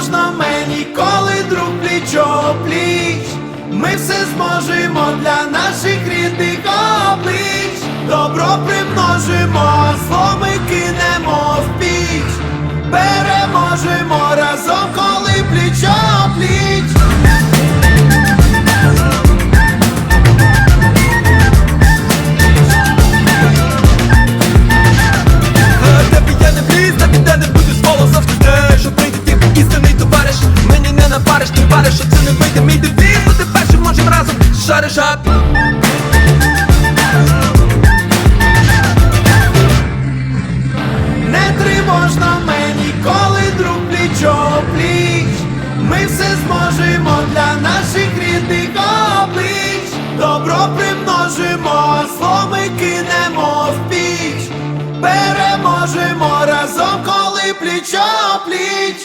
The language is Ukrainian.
можна мені, коли друг пліч-о-пліч Ми все зможемо для наших рідних облич, добро примножимо. париш, ти вариш, що це не вийде. Мій девіз то ти першим можем разом шариш ап Не тривожно мені, коли друг плічо пліч Ми все зможемо для наших рідних облич. Добро примножимо, а зло ми кинемо в піч. Переможемо разом, коли плічо пліч